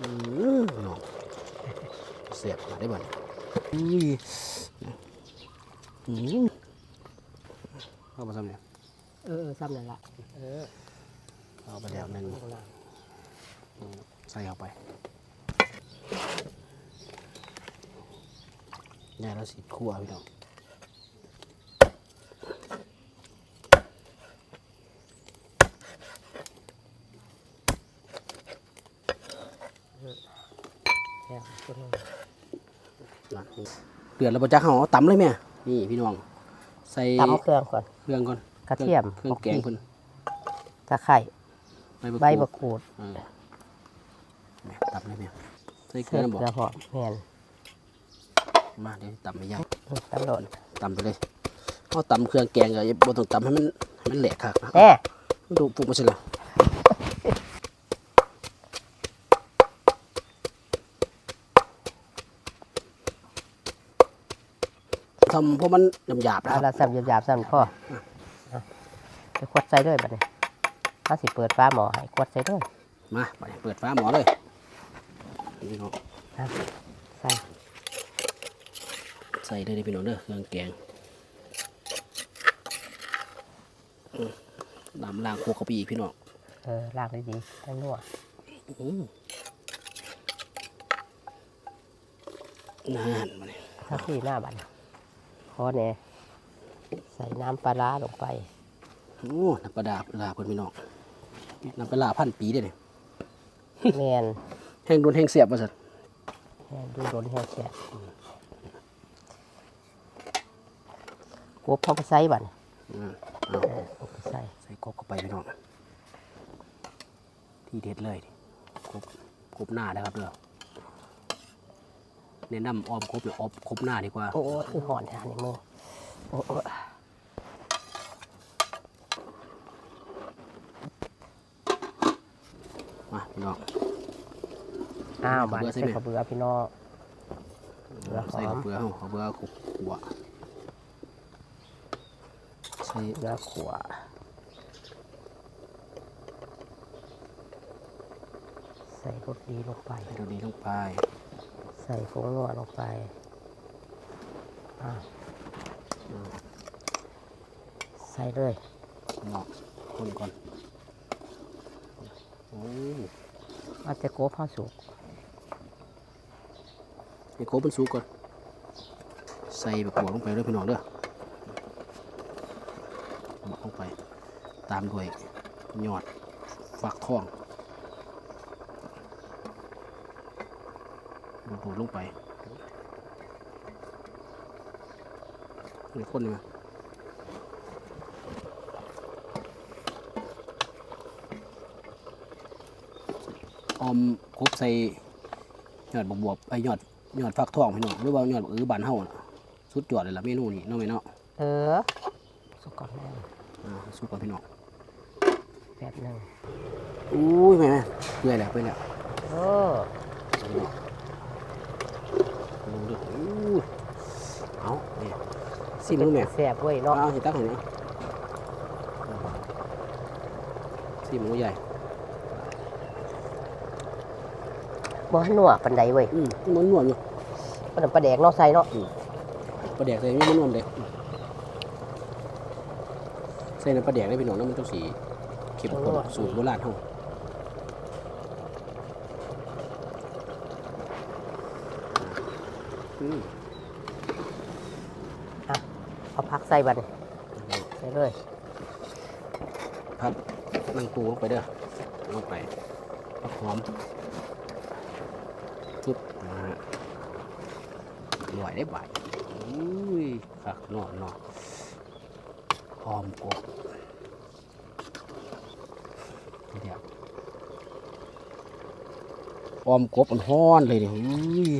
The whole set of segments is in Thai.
อือน้องเสียบมาได้บ่เนี่ยอุ้ยอืมเข้ามาซ้ำเนี่ยเออซ้ำนั่นละเออเอาไปแล้วหนึ่งใส่เข้าไปเนี่ยเราสีคั่วพี่น้อง แค่ตัวนึงนะเดือดแล้วปะจ๊ะเขาเอาตำเลยแม่นี่พี่น้อง ใส่ตำเครื่องก่อน เครื่องก่อนกระเทียมเครื่องแกงเพิ่นตะไคร้ใบใบมะมะกรูดกรูดเออแม่ตำเลยแม่ใส่เกเกลืลืออนะบอกหอมแม่นมาเดี๋ยวตำไม่ยากตำโดดตำไปเลยเอาตำเครื่องแกงก็อย่าบ่ต้องตำให้มันให้มันแหลกค่ะแน่ดูปุ๊บมาสิล่ะ ทำเพราะมันหยาบๆนะเอาคละรับซ้ำหยาบๆซ้ำพ่อเอาไปขวดใส่ด้วยบัดนี้ถ้าสิเปิดฟ้าหมอให้ขวดใส่ด้วยมาไปเปิดฟ้าหมอเลยพี่น้องนะใส่ใส่ได้เลยพี่น้องเด้อเครื่องแกงอืมน้ำล้างโคกเข้าไปอีกพี่น้องเออล้างได้ดีทั้งนัวอืมนั่นมาเนี่ยถ้าที่หน้าบัด พอแน่ใส่น้ำปลาร้าลงไปโอ้น้ำปลาดาปลาเพิ่นพี่น้องน้ำปลาร้าพันปีเด้เนี่ยแมนแห้งโดนแห้งเสียบมาสัตว์แม่นดูโดนแห้งแฉะกบเข้าไปใส่บัดนี้อืมเอาเออเอาไปใส่ใส่กบเข้าไปพี่น้องที่เด็ดเลยนี่กบกบหน้านะครับเด้อ แนะนำออมกบเนี่ยออมกบหน้าดีกว่า โอ้โอ้คือห่อนแท้ในมือโอ้โอ้มาพี่น้อง อ้าวบาดเบื่อใส่ใส่ไหมข้าวเบื่อพี่น้องเบื่อหอมใส่ข้าวเปลือกข้าวเปลือกขุขัวใส่เบื่อขัวใส่รสดีลงไปให้เราดีลงไป ใส่ผงนัวลงไปอ้าวใส่เลยเนาะคนก่อนโอ้เอาแต่โกบข้าวสุกให้โคบมันสุกก่อน ใส่แบบหัวลงไปเลยพี่น้องเด้อหมกลงไป ตามด้วยยอดฟักทอง ดูดลงไปนี่คนนี่มาออมครบใส่ยอดบวบๆไอ้ยอดยอดฟักทองพี่น้องหรือว่ายอดบักอือบานเฮาน่ะสุดยอดเลยล่ะเมนูนี้เน้องแม่เนาะเออสุกก่อนแม่อ่าสุกก่อนพี่น้องแป๊บหนึงอุ้ยแม่เปื่อยแล้วเปื่อยแล้วโอ้พี่น้อง ดูดูอู้เอาเนี่ยสิมึงแม่แซ่บเว้ยเนาะเอาสิตักให้นะสิมึงใหญ่บ่นัวปานใดเว้ยอืมมันนวลอยู่มันนะปลาแดกเนาะใส่เนาะปลาแดกใส่ไม่มันนวลเลยใส่น้ำปลาแดกได้พี่น้องแล้วมันต้องสีเข็มข้นสูตรโบราณเฮา อืมเอาพักใส่บัดนี้ใส่เลยพับนั่งปูลงไปเด้อลงไปผักหอมปึ๊บนะฮะหน่อยได้บ่ายอุ้ยคักนอนนอนหอมกบเดี๋ยวออมกบมันฮ้อนเลยเนี่ยอุ้ย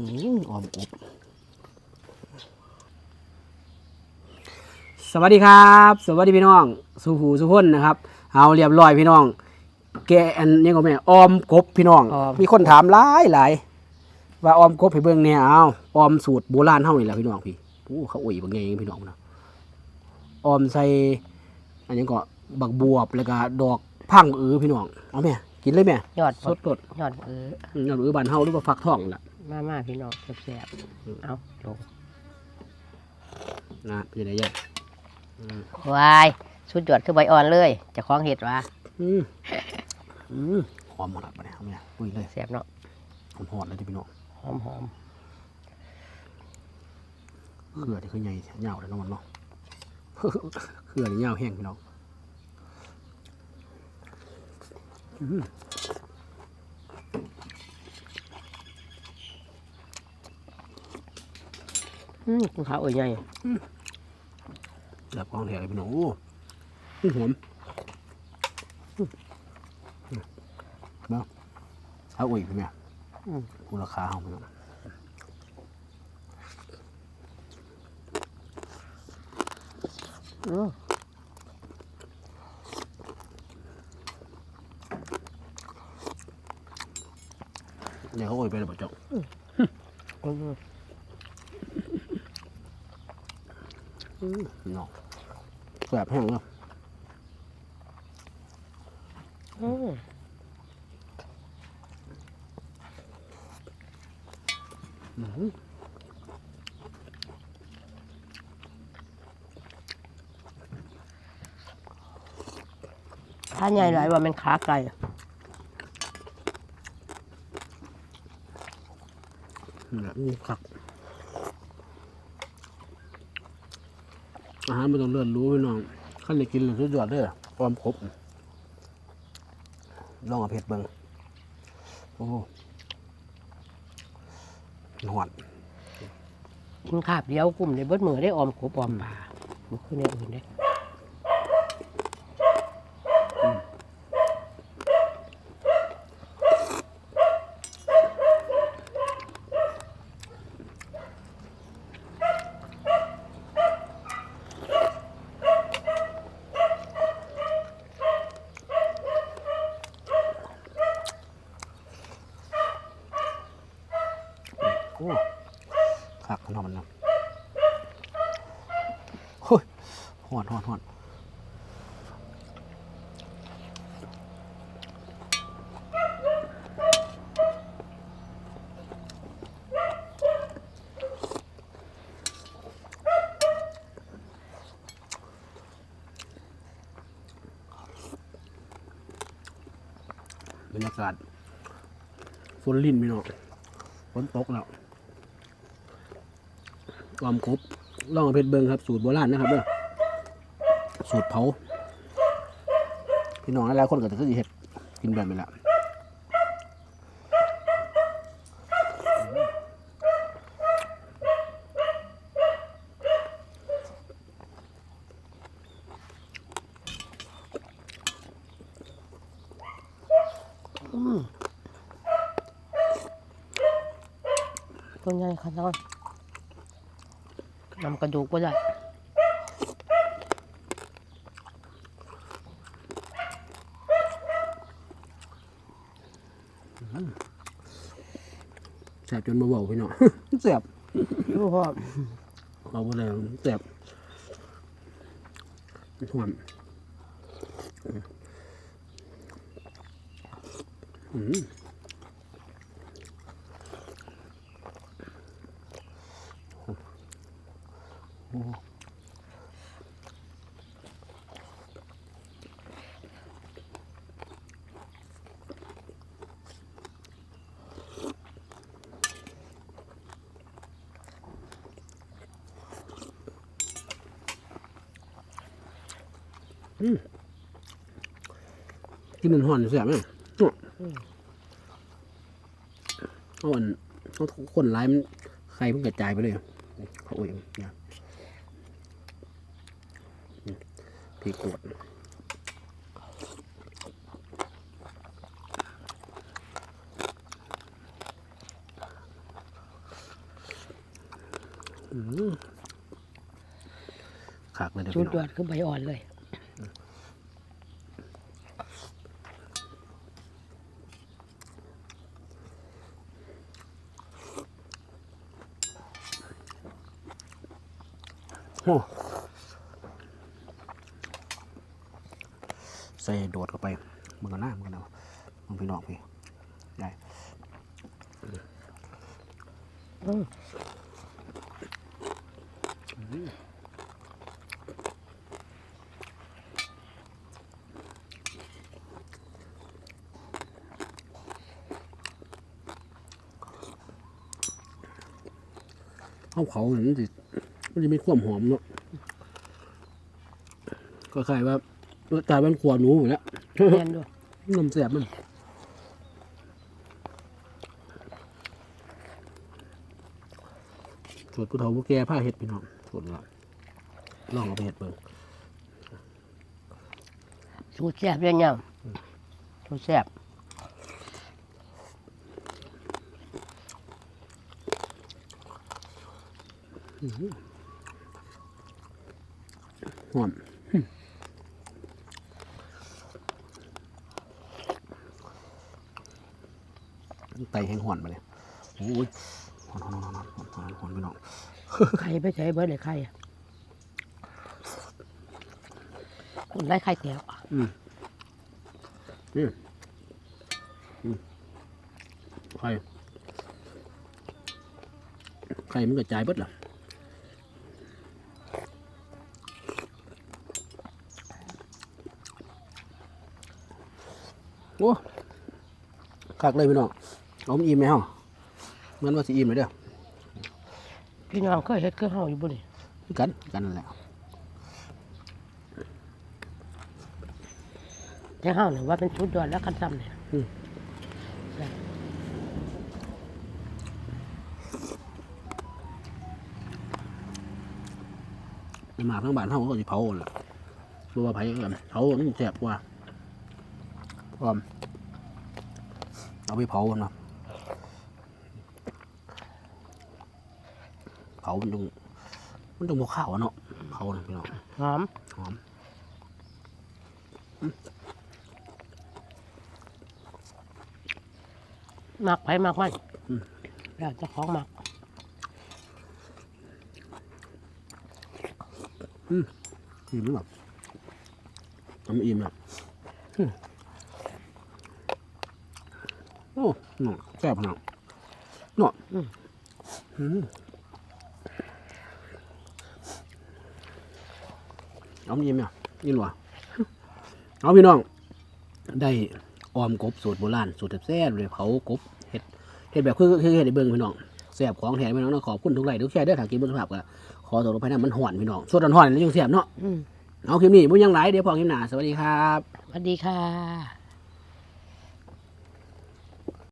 อืมออมกบสวัสดีครับ สวัสดีพี่น้องสุหูสุพนนะครับ เอาเรียบร้อยพี่น้อง แกอันนี้ก็แม่ออมกบพี่น้องมีคนถามหลายหลายว่าออมกบให้เบิ่งเนี่ยเอาออมสูตรโบราณเฮานี่แหละพี่น้องพี่โอ้เขาอุ่ยบางไงพี่น้องนะออมใส่อันนี้ก็บักบวบแล้วก็ดอกพังเออพี่น้องเอาแม่กินเลยแม่ยอดสดสดยอดเออ อืมเอาหรือบานเฮาหรือว่าฟักทองล่ะ มามาพี่น้องแซ่บๆเอาลงนะเป็นยังไงยายวายสุดยอดคือใบอ่อนเลยเจะคล้าของเห็ดวะอืมอืมหอมหมดละปะเนี่ยเอาเนี่ยปุ้ยเลยแซ่บเนาะหอมหอมเลยที่พี่น้องหอมหอมเครือที่คือใหญ่เหงาเลยเน้องมันเนาะเครือนี่เหงาแห้งพี่น้อง อืมอืมคุณขาวเอ่ยใหญ่แบบของแถวเลยพี่น้องโอ้อื้อหอมอืมเนาะเอาอุ้ยพี่แม่อืมมูลค่าของพี่น้องอืมเดี๋ยวเขาอุ้ยไปเลยบ่เจ้า อืมพี่น้องแบบแห้งเนาะอืมถ้าใหญ่หลายว่ามันขาไก่แบบนี้คัก อาหารไม่ต้องเลื่อนรู้พี่น้องขั้นเด็กินเลยสุดยอดเด้อความครบลองเอาเผ็ดเบิ้งโอ้หอนกินขาบเดียวกลุ่มในเบิดมือได้ออมขบออมปลามันคือในอื่นได้ โอ้ คักขนมันนะเฮ้ยหอนหอนหอนบรรยากาศฝนลิ่นพี่นองฝนตกแล้ว ความครบลองเอาเพชรเบิงครับสูตรโบราณนะครับเด้อสูตรเผาพี่น้องหลายๆคนก็จะเคยเห็ดกินแบบนี้แหละตัวใหญ่ขนาด นำกระดูกก็ได้แสบจนมาเบาพี่น้องแสบรู้พ่อเบาไปเลยแสบหวานอืม ที่มันห่อนแสบไหมอื้อเอาอันเอาคนร้ายมันใครเพิ่งกระจายไปเลยเขาโอ้ยเนี่ยอืมพริกกวดอืมขากเลยเดี๋ยวชุพี่ดน้องยอดคือใบอ่อนเลย โอ้ใส่โดดเข้าไปมันก็น่ามันก็น่าลองพี่น้องพี่ได้อืมข้าวเขาเนี่ยมันจะ มันจะมีความหอมเนาะก็คล้ายว่ารสชาติมันขวหนูหมดแล้วเรียนด้วยนมแสบมันสูตรผู้เฒ่าผู้แก่ผ้าเห็ดพี่น้องสูตรละลองเอาไปเห็ดเบิ่งสูตรแซ่บเรียนยังสูตรแซ่บ หอมไตแห้งหอนไปเลยโอ้ยหอนหอนหอนหอนหอนหอนหอนพี่น้องไข่ไปใช้เบิร์ดเลยไข่อะคนไล่ไข่แตกอะอืมอืมอืมไข่ไข่มันกระจายเบิดล่ะ โอ้คักเลยพี่น้องเอามอิ่มไหมฮะเหมือนว่าสิอิ่มเลยเด้อพี่น้องเคยเฮ็ดเครื่องเฮาอยู่บ่นี่คือกันคือกันนั่นแหละแต่เฮาเนี่ยว่าเป็นชุดยอดแล้วกันซ้ำเนี่ยในหมาทั้งบ้านเฮาก็สิเผาแหละรู้ว่าไผกันเผามันแซ่บกว่า พร้อมเอาไปเผากันเนาะเผามันต้องมันต้องบวข้าวอะเนาะเผาน่ะพี่น้องหอมหอมมักไผมักมันแล้วเจะของมักอิ่มหรือเปล่าทำอิ่มอะ อืมโอ้หน่อแซ่บขนาดหน่ออืมเอาอิ่มอะอิ่มหรอเอาพี่น้อง ได้ออมกบสูตรโบราณสูตรแซ่บๆเลยเผากบเห็ดเห็ดแบบคือคือเห็ดในเบิ้งพี่น้องแซ่บของแถมพี่น้องนะขอบคุณทุกไลค์ทุกแชร์เด้วยถากินบนสภาพก็ขอตัวลงไปนะมันห่อนพี่น้องสดร้อนๆแล้วยังแซ่บเนาะอืมเอาคลิปนี้บุญยังหลายเดี๋ยวพอคลิปหน้าสวัสดีครับสวัสดีค่ะ